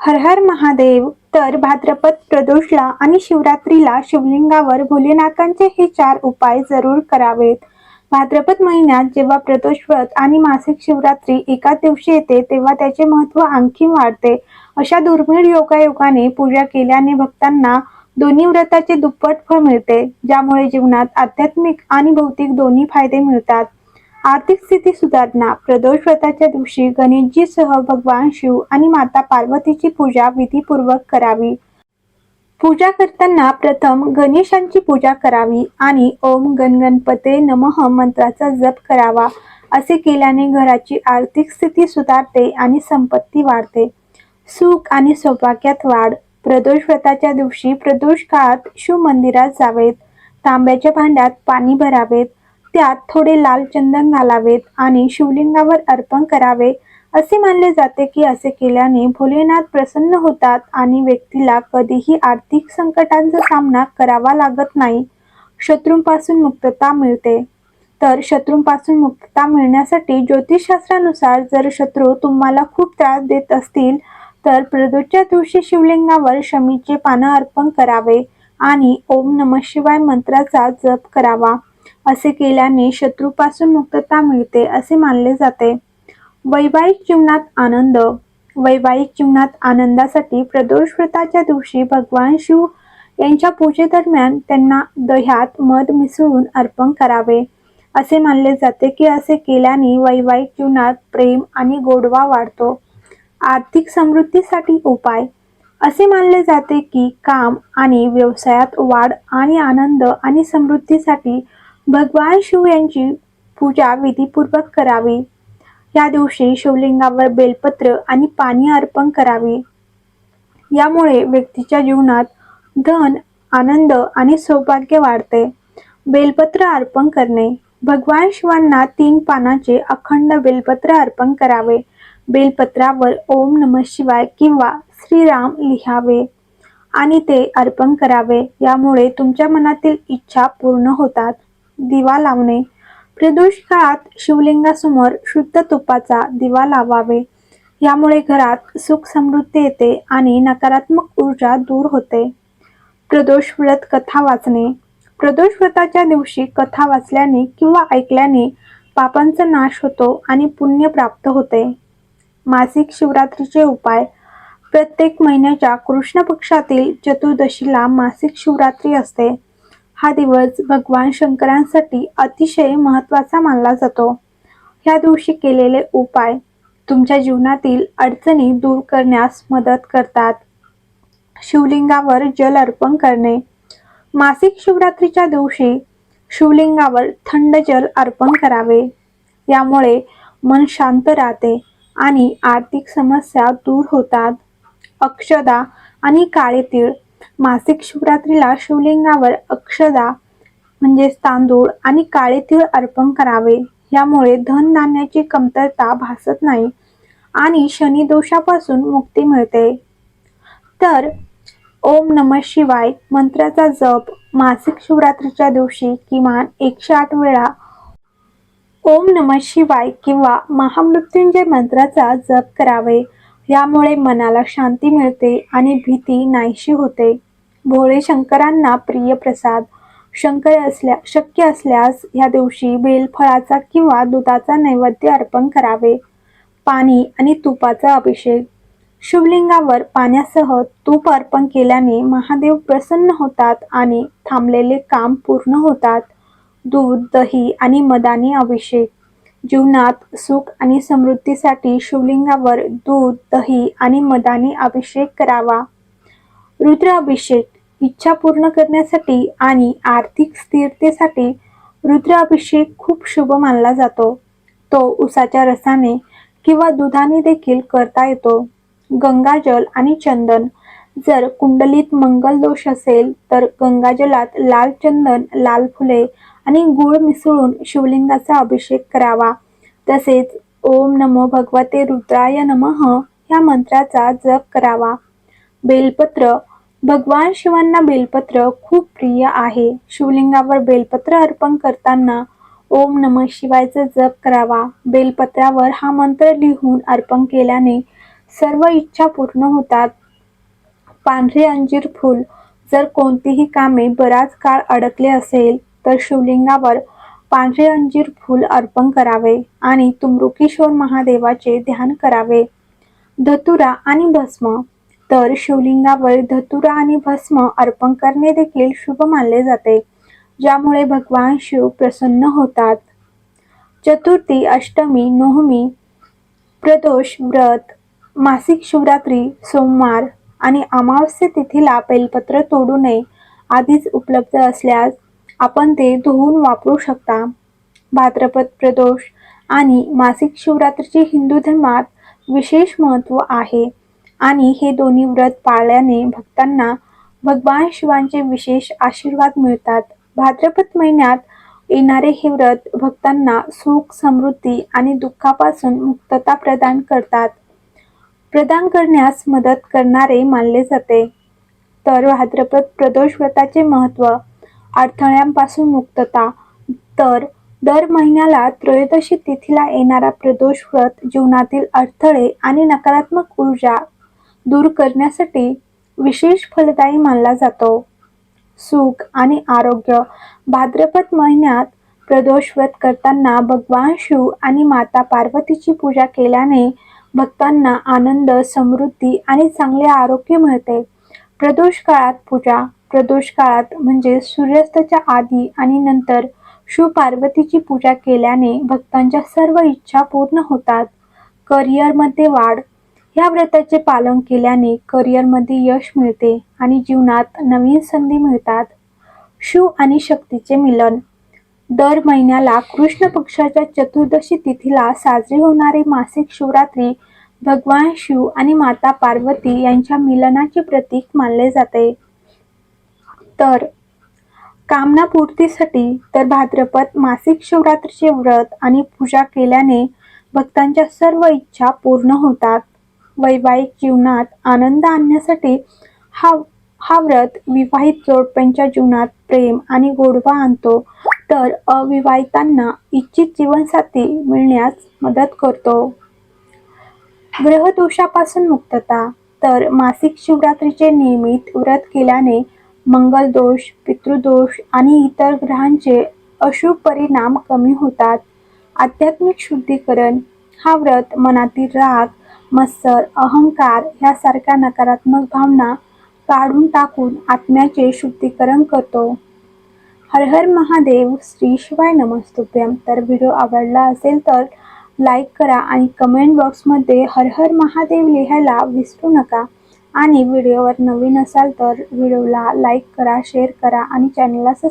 हर हर महादेव तर भाद्रपद प्रदोषला आणि शिवरात्रीला शिवलिंगावर भोलेनाथांचे हे चार उपाय जरूर करावेत. भाद्रपद महिन्यात जेव्हा प्रदोष व्रत आणि मासिक शिवरात्री एका दिवशी येते तेव्हा त्याचे महत्त्व आणखी वाढते. अशा दुर्मिळ योगायोगाने पूजा केल्याने भक्तांना दोन्ही व्रताचे दुप्पट फळ मिळते ज्यामुळे जीवनात आध्यात्मिक आणि भौतिक दोन्ही फायदे मिळतात. आर्थिक स्थिती सुधारणा. प्रदोष व्रताच्या दिवशी गणेशजीसह भगवान शिव आणि माता पार्वतीची पूजा विधीपूर्वक करावी. पूजा करताना प्रथम गणेशांची पूजा करावी आणि ओम गणगणपते नमः मंत्राचा जप करावा. असे केल्याने घराची आर्थिक स्थिती सुधारते आणि संपत्ती वाढते. सुख आणि सौभाग्यात वाढ. प्रदोष व्रताच्या दिवशी प्रदोष काळात शिव मंदिरात जावेत. तांब्याच्या भांड्यात पाणी भरावेत. त्यात थोडे लाल चंदन घालावेत आणि शिवलिंगावर अर्पण करावे. असे मानले जाते की असे केल्याने भोलेनाथ प्रसन्न होतात आणि व्यक्तीला कधीही आर्थिक संकटांचा सामना करावा लागत नाही. शत्रूंपासून मुक्तता मिळते. तर शत्रूंपासून मुक्तता मिळण्यासाठी ज्योतिषशास्त्रानुसार जर शत्रू तुम्हाला खूप त्रास देत असतील तर प्रदोषच्या दिवशी शिवलिंगावर शमीचे पानं अर्पण करावे आणि ओम नम शिवाय मंत्राचा जप करावा. असे केल्याने शत्रूपासून मुक्तता मिळते असे मानले जाते. वैवाहिक जीवनात आनंद वैवाहिक जीवनात आनंदासाठी प्रदोष व्रताच्या दिवशी भगवान शिव यांच्या पूजेदरम्यान त्यांना दह्यात मध मिसळून अर्पण करावे. असे मानले जाते की असे केल्याने वैवाहिक जीवनात प्रेम आणि गोडवा वाढतो. आर्थिक समृद्धीसाठी उपाय. असे मानले जाते की काम आणि व्यवसायात वाढ आणि आनंद आणि समृद्धीसाठी भगवान शिव यांची पूजा विधीपूर्वक करावी. या दिवशी शिवलिंगावर बेलपत्र आणि पाणी अर्पण करावे. यामुळे व्यक्तीच्या जीवनात धन आनंद आणि सौभाग्य वाढते. बेलपत्र अर्पण करणे. भगवान शिवांना तीन पानाचे अखंड बेलपत्र अर्पण करावे. बेलपत्रावर ओम नम शिवाय किंवा श्रीराम लिहावे आणि ते अर्पण करावे. यामुळे तुमच्या मनातील इच्छा पूर्ण होतात. दिवा लावणे. प्रदोष काळात शिवलिंगासमोर शुद्ध तुपाचा दिवा लावावे. यामुळे घरात सुख समृद्धी येते आणि नकारात्मक ऊर्जा दूर होते. प्रदोष व्रत कथा वाचणे. प्रदोष व्रताच्या दिवशी कथा वाचल्याने किंवा ऐकल्याने पापांचा नाश होतो आणि पुण्य प्राप्त होते. मासिक शिवरात्रीचे उपाय. प्रत्येक महिन्याच्या कृष्ण पक्षातील चतुर्दशीला मासिक शिवरात्री असते. हा दिवस भगवान शंकरांसाठी अतिशय महत्त्वाचा मानला जातो. ह्या दिवशी केलेले उपाय तुमच्या जीवनातील अडचणी दूर करण्यास मदत करतात. शिवलिंगावर जल अर्पण करणे. मासिक शिवरात्रीच्या दिवशी शिवलिंगावर थंड जल अर्पण करावे. यामुळे मन शांत राहते आणि आर्थिक समस्या दूर होतात. अक्षदा आणि काळे तीळ मासिक शिवरात्रीला शिवलिंगावर अक्षदा म्हणजेच तांदूळ आणि काळे तीळ अर्पण करावे. यामुळे धनधान्याची कमतरता भासत नाही आणि शनी दोषापासून मुक्ती मिळते. तर ओम नम शिवाय मंत्राचा जप मासिक शिवरात्रीच्या दिवशी किमान एकशे आठ वेळा. ओम नम शिवाय किंवा महामृत्युंजय मंत्राचा जप करावे. यामुळे मनाला शांती मिळते आणि भीती नाहीशी होते. भोळे शंकरांना प्रिय प्रसाद. शंकर असल्या शक्य असल्यास ह्या दिवशी बेलफळाचा किंवा दुधाचा नैवेद्य अर्पण करावे. पाणी आणि तुपाचा अभिषेक. शिवलिंगावर पाण्यासह तूप अर्पण केल्याने महादेव प्रसन्न होतात आणि थांबलेले काम पूर्ण होतात. दूध दही आणि मदानी अभिषेक. जीवनात सुख आणि समृद्धीसाठी शिवलिंगावर दूध दही आणि मदानी अभिषेक करावा. रुद्राभिषेक इच्छा पूर्ण करण्यासाठी आणि आर्थिक स्थिरतेसाठी रुद्राभिषेक खूप शुभ मानला जातो. तो उसाच्या रसाने किंवा दुधाने देखील करता येतो. गंगाजल आणि चंदन जर कुंडलीत मंगल दोष असेल तर गंगाजलात लाल चंदन लाल फुले आणि गुळ मिसळून शिवलिंगाचा अभिषेक करावा. तसेच ओम नमो भगवते रुद्राय नमः ह्या मंत्राचा जप करावा. बेलपत्र भगवान शिवांना बेलपत्र खूप प्रिय आहे. शिवलिंगावर बेलपत्र अर्पण करताना ओम नम शिवायचा जप करावा. बेलपत्रावर हा मंत्र लिहून अर्पण केल्याने सर्व इच्छा पूर्ण होतात. पांढरे अंजीर फूल जर कोणतीही कामे बराच काळ अडकले असेल तर शिवलिंगावर पांढरे अंजीर फूल अर्पण करावे आणि तुमरुकेश्वर महादेवाचे ध्यान करावे. धतुरा आणि भस्म. तर शिवलिंगावर धतुरा आणि भस्म अर्पण करणे देखील शुभ मानले जाते ज्यामुळे भगवान शिव प्रसन्न होतात. चतुर्थी अष्टमी नवमी प्रदोष व्रत मासिक शिवरात्री सोमवार आणि अमावस्या तिथीला बेलपत्र तोडू नये आधीच उपलब्ध असल्यास आपण ते धुवून वापरू शकता. भाद्रपद प्रदोष आणि मासिक शिवरात्रीचे हिंदू धर्मात विशेष महत्त्व आहे. आणि हे दोन्ही व्रत पाळल्याने भक्तांना भगवान शिवांचे विशेष आशीर्वाद मिळतात. भाद्रपद महिन्यात येणारे हे व्रत भक्तांना सुख समृद्धी आणि दुःखापासून मुक्तता प्रदान करतात. प्रदान करण्यास मदत करणारे मानले जाते. तर भाद्रपद प्रदोष व्रताचे महत्त्व अडथळ्यांपासून मुक्तता. तर दर महिन्याला त्रयोदशी तिथीला येणारा प्रदोष व्रत जीवनातील अडथळे आणि नकारात्मक ऊर्जा दूर करण्यासाठी विशेष फलदायी मानला जातो. सुख आणि आरोग्य भाद्रपद महिन्यात प्रदोष व्रत करताना भगवान शिव आणि माता पार्वतीची पूजा केल्याने भक्तांना आनंद समृद्धी आणि चांगले आरोग्य मिळते. प्रदोष काळात पूजा प्रदोष काळात म्हणजे सूर्यास्ताच्या आधी आणि नंतर शिव पार्वतीची पूजा केल्याने भक्तांच्या सर्व इच्छा पूर्ण होतात. करिअरमध्ये वाढ या व्रताचे पालन केल्याने करिअरमध्ये यश मिळते आणि जीवनात नवीन संधी मिळतात. शिव आणि शक्तीचे मिलन. दर महिन्याला कृष्ण पक्षाच्या चतुर्दशी तिथीला साजरी होणारी मासिक शिवरात्री भगवान शिव आणि माता पार्वती यांच्या मिलनाचे प्रतीक मानले जाते. तर कामनापूर्तीसाठी तर भाद्रपद मासिक शिवरात्रीचे व्रत आणि पूजा केल्याने भक्तांच्या सर्व इच्छा पूर्ण होतात. वैवाहिक जीवनात आनंद आणण्यासाठी हा हा व्रत विवाहित जोडप्यांच्या जीवनात प्रेम आणि गोडवा आणतो. तर अविवाहितांना इच्छित जीवनसाथी मिळण्यास मदत करतो. ग्रहदोषापासून मुक्तता. तर मासिक शिवरात्रीचे नियमित व्रत केल्याने मंगल दोष पितृदोष आणि इतर ग्रहांचे अशुभ परिणाम कमी होतात. आध्यात्मिक शुद्धीकरण. हा व्रत मनातील राग मत्सर अहंकार यासारख्या नकारात्मक भावना काढून टाकून आत्म्याचे शुद्धीकरण करतो. हर हर महादेव श्री शिवाय नमस्तुभ्यम. तर व्हिडिओ आवडला असेल तर लाईक करा आणि कमेंट बॉक्समध्ये हर हर महादेव लिहायला विसरू नका. आणि व्हिडिओवर नवीन असाल तर व्हिडिओला लाईक करा शेअर करा आणि चॅनलला सबस्क्राईब